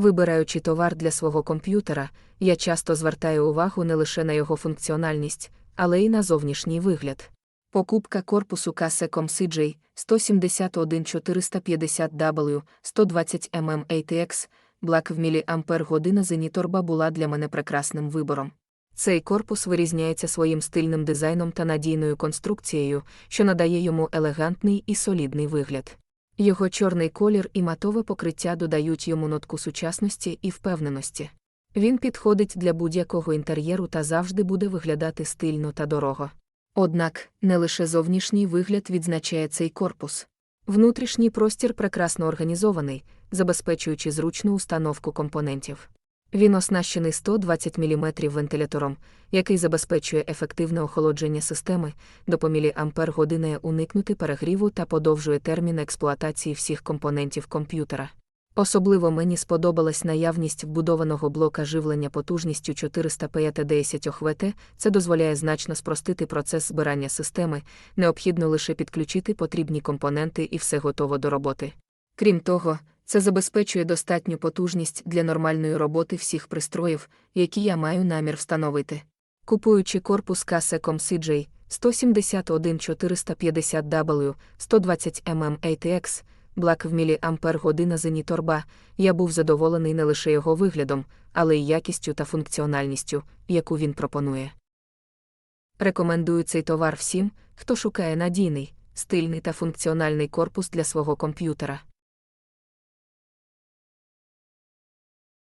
Вибираючи товар для свого комп'ютера, я часто звертаю увагу не лише на його функціональність, але й на зовнішній вигляд. Покупка корпусу Casecom CJ 171-450W 120 mm ATX Black в міліампер година Зеніторба була для мене прекрасним вибором. Цей корпус вирізняється своїм стильним дизайном та надійною конструкцією, що надає йому елегантний і солідний вигляд. Його чорний колір і матове покриття додають йому нотку сучасності і впевненості. Він підходить для будь-якого інтер'єру та завжди буде виглядати стильно та дорого. Однак, не лише зовнішній вигляд відзначає цей корпус. Внутрішній простір прекрасно організований, забезпечуючи зручну установку компонентів. Він оснащений 120 мм вентилятором, який забезпечує ефективне охолодження системи, допомілі ампер години уникнути перегріву та подовжує термін експлуатації всіх компонентів комп'ютера. Особливо мені сподобалась наявність вбудованого блока живлення потужністю 450 ВТ, це дозволяє значно спростити процес збирання системи, необхідно лише підключити потрібні компоненти і все готово до роботи. Крім того, це забезпечує достатню потужність для нормальної роботи всіх пристроїв, які я маю намір встановити. Купуючи корпус Casecom CJ 171-450W 120 mm ATX, Black в міліампер година Зеніторба, я був задоволений не лише його виглядом, але й якістю та функціональністю, яку він пропонує. Рекомендую цей товар всім, хто шукає надійний, стильний та функціональний корпус для свого комп'ютера.